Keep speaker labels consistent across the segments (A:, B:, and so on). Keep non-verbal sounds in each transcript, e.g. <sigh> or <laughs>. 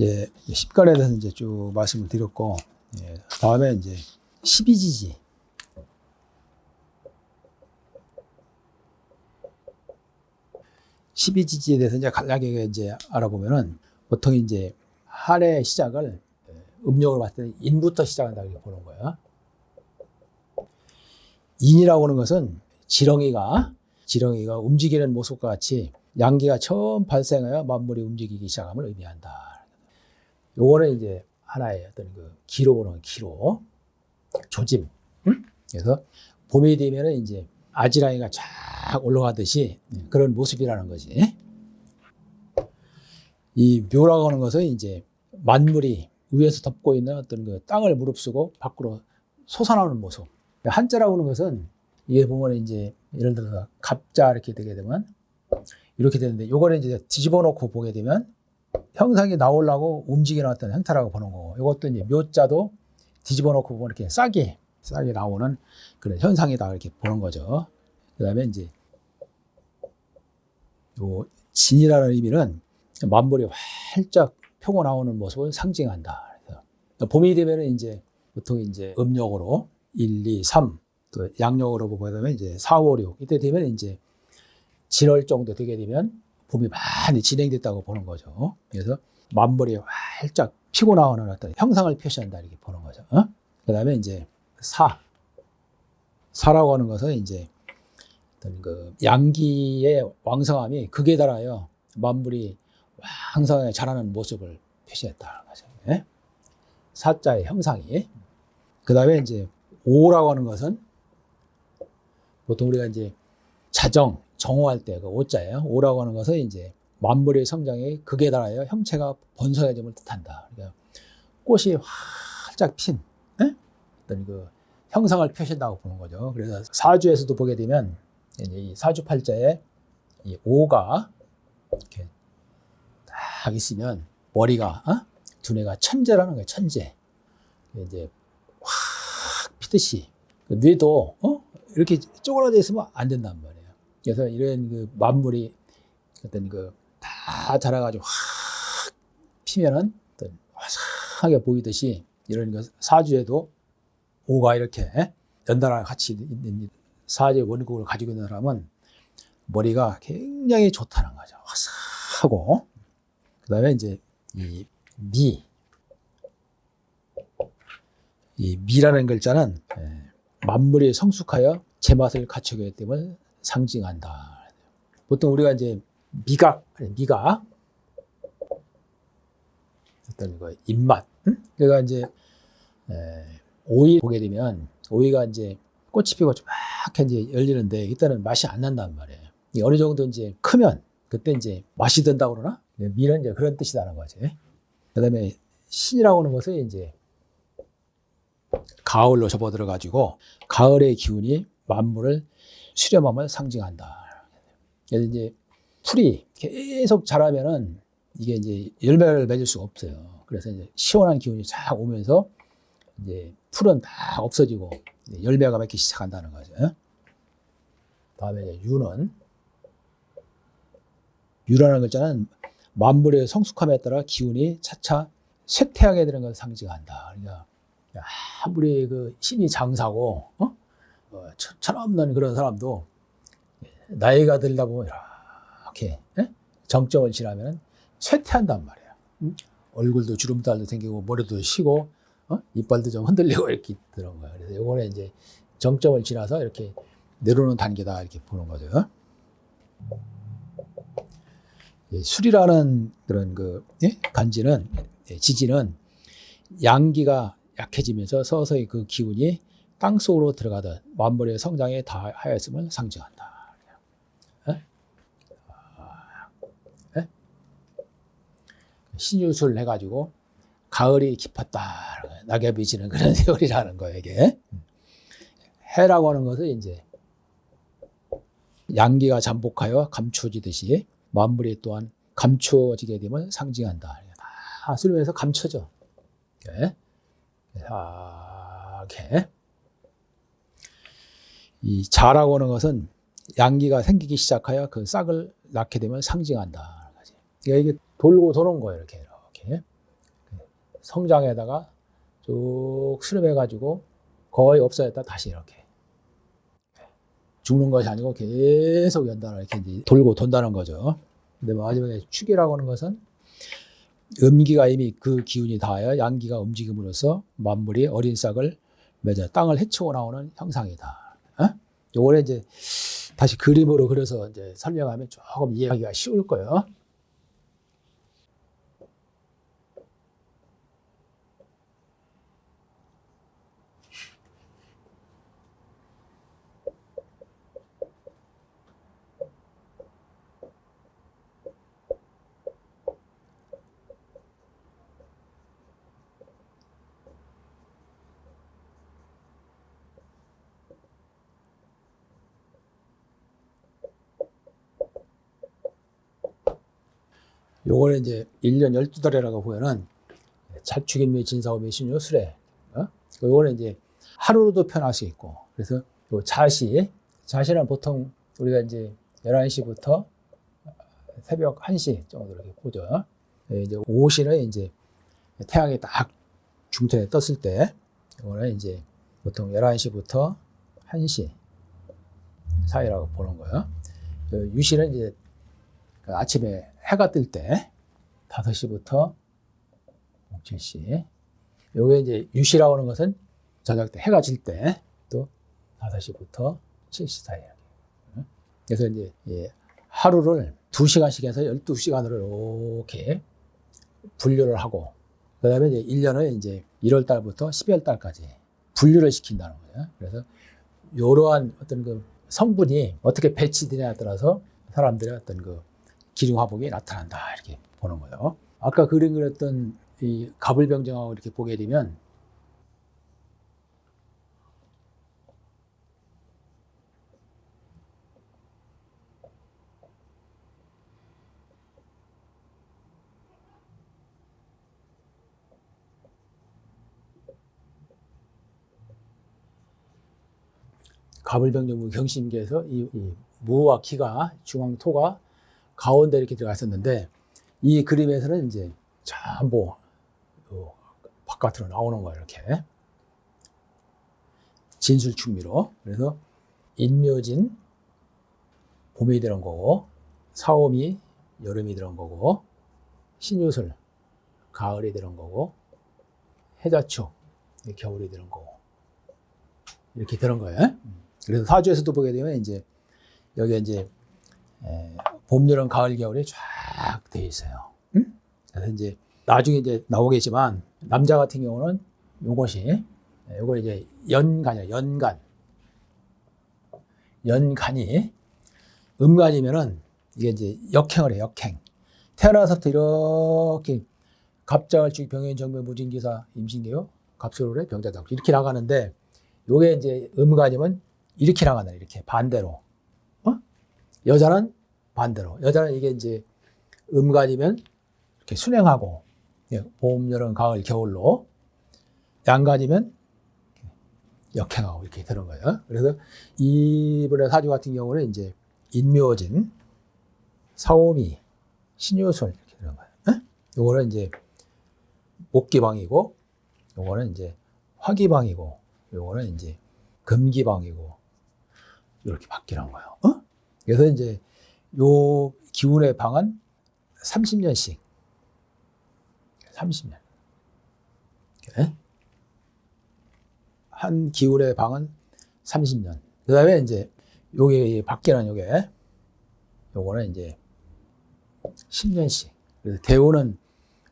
A: 예, 십간에 대해서 이제 쭉 말씀을 드렸고, 예, 다음에 이제 12지지. 십이 지지에 대해서 이제 간략하게 이제 알아보면은 보통 이제 한해 시작을 음력으로 봤을 때 인부터 시작한다 이렇게 보는 거예요. 인이라고 하는 것은 지렁이가 지렁이가 움직이는 모습과 같이 양기가 처음 발생하여 만물이 움직이기 시작함을 의미한다. 요거는 이제 하나의 어떤 그 기로 보는 기로 조짐. 응? 그래서 봄이 되면은 이제 아지랑이가 쫙 올라가듯이 그런 모습이라는 거지. 이 묘라고 하는 것은 이제 만물이 위에서 덮고 있는 어떤 그 땅을 무릅쓰고 밖으로 솟아나오는 모습. 한자라고 하는 것은 이게 보면 이제 예를 들어서 갑자 이렇게 되게 되면 이렇게 되는데 요거는 이제 뒤집어 놓고 보게 되면 형상이 나오려고 움직여 놨던 형태라고 보는 거고 이것도 이제 묘자도 뒤집어 놓고 보면 이렇게 싹이 싹이 나오는 그런 현상이다 이렇게 보는 거죠. 그다음에 이제 요 진이라는 의미는 만물이 활짝 펴고 나오는 모습을 상징한다. 그래서 봄이 되면은 이제 보통 이제 음력으로 1, 2, 3, 또 양력으로 보게 되면 이제 4, 5, 6 이때 되면 이제 진월 정도 되게 되면 봄이 많이 진행됐다고 보는 거죠. 그래서 만물이 활짝 피고 나오는 어떤 형상을 표시한다 이렇게 보는 거죠. 어? 그 다음에 이제 사 사라고 하는 것은 이제 어떤 그 양기의 왕성함이 극에 달하여 만물이 왕성하게 자라는 모습을 표시했다는 거죠. 예? 사자의 형상이. 그 다음에 이제 오라고 하는 것은 보통 우리가 이제 자정, 정오할 때 그 오자예요. 오라고 하는 것은 이제 만물의 성장이 극에 달하여 형체가 번성해짐을 뜻한다. 그러니까 꽃이 활짝 핀 예? 어떤 그 형상을 표시한다고 보는 거죠. 그래서 사주에서도 보게 되면 이 사주팔자에 이 오가 이렇게 딱 있으면 머리가 어? 두뇌가 천재라는 거예요. 천재. 이제 확 피듯이 그 뇌도 어? 이렇게 쪼그라져 있으면 안 된단 말이에요. 그래서 이런 그 만물이 어떤 그 다 자라가지고 확 피면은 어떤 화사하게 보이듯이 이런 그 사주에도 오가 이렇게 연달아 같이 있는 사주의 원국을 가지고 있는 사람은 머리가 굉장히 좋다는 거죠. 화사하고. 그다음에 이제 이 미, 이 미라는 글자는 예, 만물이 성숙하여 제 맛을 갖추게 되기 때문에 상징한다. 보통 우리가 이제 미각, 미각, 어떤 거 입맛, 응? 그러니까 이제 에, 오이 보게 되면 오이가 이제 꽃이 피고 쫙 이제 열리는데 이때는 맛이 안 난단 말이에요. 이 어느 정도 이제 크면 그때 이제 맛이 든다고 그러나 미는 이제 그런 뜻이라는 거지. 그다음에 신이라고 하는 것은 이제 가을로 접어들어 가지고 가을의 기운이 만물을 수렴함을 상징한다. 그래서 이제 풀이 계속 자라면은 이게 이제 열매를 맺을 수가 없어요. 그래서 이제 시원한 기운이 쫙 오면서 이제 풀은 다 없어지고 열매가 맺기 시작한다는 거죠. 다음에 유는 유라는 글자는 만물의 성숙함에 따라 기운이 차차 쇠퇴하게 되는 것을 상징한다. 그러니까 아무리 그 힘이 장사고 어? 어, 철- 철없는 그런 사람도 나이가 들다 보면 이렇게 예? 정점을 지나면 쇠퇴한단 말이야. 응? 얼굴도 주름살도 생기고 머리도 쉬고 어? 이빨도 좀 흔들리고 이렇게 그런 거야. 그래서 요거는 이제 정점을 지나서 이렇게 내려오는 단계다 이렇게 보는 거죠. 예, 술이라는 그런 그 예? 간지는 예, 지지는 양기가 약해지면서 서서히 그 기운이 땅 속으로 들어가듯 만물의 성장에 다하였음을 상징한다. 예? 아, 예? 신유술 해가지고 가을이 깊었다. 낙엽이 지는 그런 <laughs> 세월이라는 거예요, 이게. 해라고 하는 것은 이제 양기가 잠복하여 감추어지듯이 만물이 또한 감추어지게 됨을 상징한다. 다 쓰면서 감춰져. 이렇게. 이렇게. 이 자라고 하는 것은 양기가 생기기 시작하여 그 싹을 낳게 되면 상징한다. 그러니까 이게 돌고 도는 거예요. 이렇게. 이렇게. 성장에다가 쭉 수렴해가지고 거의 없어졌다 다시 이렇게 죽는 것이 아니고 계속 연달아 이렇게 이제 돌고 돈다는 거죠. 근데 마지막에 축이라고 하는 것은 음기가 이미 그 기운이 닿아야 양기가 움직임으로써 만물이 어린 싹을 맺어 땅을 헤치고 나오는 형상이다. 어? 요거를 이제 다시 그림으로 그려서 이제 설명하면 조금 이해하기가 쉬울 거예요. 요거는 이제 1년 12달이라고 보면은 자축인미 진사오미 수레. 어? 요거는 이제 하루로도 편할 수 있고. 그래서 요 자시, 자시는 보통 우리가 이제 11시부터 새벽 1시 정도 이렇게 보죠. 예, 이제 오시는 이제 태양이 딱 중천에 떴을 때, 이거는 이제 보통 11시부터 1시 사이라고 보는 거예요. 그 유시는 이제 그 아침에 해가 뜰 때 5시부터 7시. 요게 이제 유시라고 하는 것은 저녁 때 해가 질 때 또 5시부터 7시 사이. 그래서 이제 예, 하루를 2시간씩 해서 12시간으로 이렇게 분류를 하고 그다음에 이제 1년을 이제 1월 달부터 12월 달까지 분류를 시킨다는 거예요. 그래서 이러한 어떤 그 성분이 어떻게 배치되냐에 따라서 사람들의 어떤 그 기능 화복이 나타난다 이렇게 보는 거예요. 아까 그림 그렸던 이 가불병정하고 이렇게 보게 되면 가불병정무 경신기에서 이, 이 무와 기가 중앙토가 가운데 이렇게 들어갔었는데 이 그림에서는 이제 전부 요 바깥으로 나오는 거예요 이렇게 진술 충미로 그래서 인묘진 봄이 되는 거고 사오미 여름이 되는 거고 신유술 가을이 되는 거고 해자축 겨울이 되는 거고 이렇게 되는 거예요. 그래서 사주에서도 보게 되면 이제 여기 이제 에, 봄, 여름, 가을, 겨울이 쫙돼 있어요. 응? 그래서 이제 나중에 이제 나오겠지만 남자 같은 경우는 요것이 요거 이제 연간이야 연간 연간이 음간이면은 이게 이제 역행을 해 역행 태어나서부터 이렇게 갑자을축 병현 정묘 무진기사 임신계요 갑술월에 병자당 이렇게 나가는데 요게 이제 음간이면 이렇게 나간다 이렇게 반대로 어? 여자는 반대로 여자는 이게 이제 음간이면 이렇게 순행하고 예, 봄, 여름, 가을, 겨울로 양간이면 역행하고 이렇게 되는 거예요. 그래서 이번에 사주 같은 경우는 이제 인묘진, 사오미, 신유술 이렇게 되는 거예요. 예? 요거는 이제 목기방이고 요거는 이제 화기방이고 요거는 이제 금기방이고 이렇게 바뀌는 거예요. 어? 그래서 이제 요 기운의 방은 30년씩 30년 이렇게. 한 기운의 방은 30년 그 다음에 이제 요게 바뀌는 요게 요거는 이제 10년씩 그래서 대우는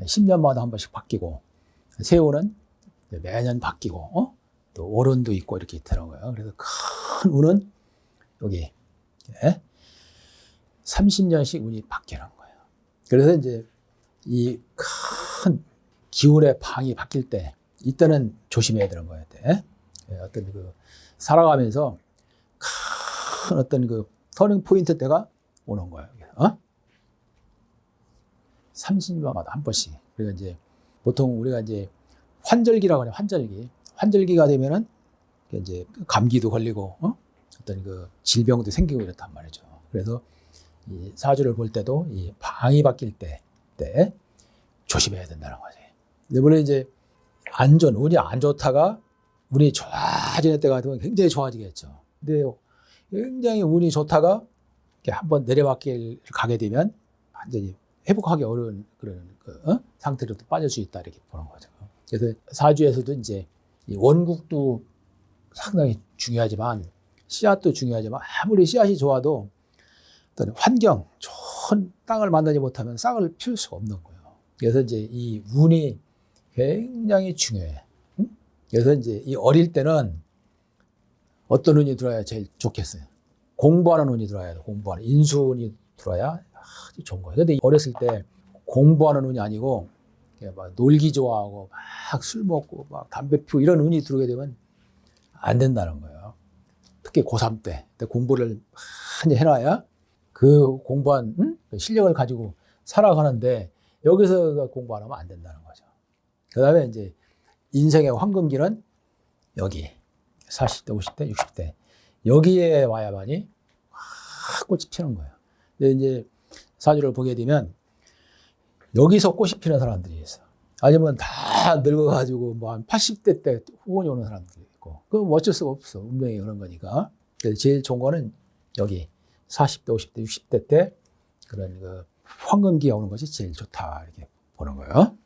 A: 10년마다 한 번씩 바뀌고 세우는 매년 바뀌고 어? 또 월운도 있고 이렇게 거예요. 그래서 큰 운은 여기 예? 30년씩 운이 바뀌는 거예요. 그래서 이제 이 큰 기운의 방이 바뀔 때 이때는 조심해야 되는 거예요. 때. 예, 어떤 그 살아가면서 큰 어떤 그 터닝 포인트 때가 오는 거예요. 어? 30년마다 한 번씩. 그러니까 이제 보통 우리가 이제 환절기라고 하죠. 환절기. 환절기가 되면은 이제 감기도 걸리고 어? 어떤 그 질병도 생기고 이렇단 말이죠. 그래서 이 사주를 볼 때도 이 방이 바뀔 때, 때 조심해야 된다는 거지. 근데 물론 이제 안전, 운이 안 좋다가 운이 좋아지는 때가 되면 굉장히 좋아지겠죠. 근데 굉장히 운이 좋다가 한번 내려막길 가게 되면 완전히 회복하기 어려운 그런 그, 어? 상태로 또 빠질 수 있다 이렇게 보는 거죠. 그래서 사주에서도 이제 이 원국도 상당히 중요하지만 씨앗도 중요하지만 아무리 씨앗이 좋아도 어떤 환경 좋은 땅을 만나지 못하면 싹을 피울 수가 없는 거예요. 그래서 이제 이 운이 굉장히 중요해. 응? 그래서 이제 이 어릴 때는 어떤 운이 들어야 제일 좋겠어요. 공부하는 운이 들어야 돼. 공부하는 인수운이 들어야 아주 좋은 거예요. 근데 어렸을 때 공부하는 운이 아니고 막 놀기 좋아하고 막 술 먹고 막 담배 피우고 이런 운이 들어오게 되면 안 된다는 거예요. 특히 고3 때, 때 공부를 많이 해놔야 그 공부한 응? 그 실력을 가지고 살아가는데 여기서 공부 안 하면 안 된다는 거죠. 그 다음에 이제 인생의 황금기는 여기 40대, 50대, 60대 여기에 와야만이 확 꽃이 피는 거예요. 근데 이제 사주를 보게 되면 여기서 꽃이 피는 사람들이 있어. 아니면 다 늙어가지고 뭐 한 80대 때 후원이 오는 사람들이 있고. 뭐 어쩔 수가 없어. 운명이 그런 거니까. 제일 좋은 거는 여기 40대, 50대, 60대 때 그런 그 황금기가 오는 것이 제일 좋다. 이렇게 보는 거예요.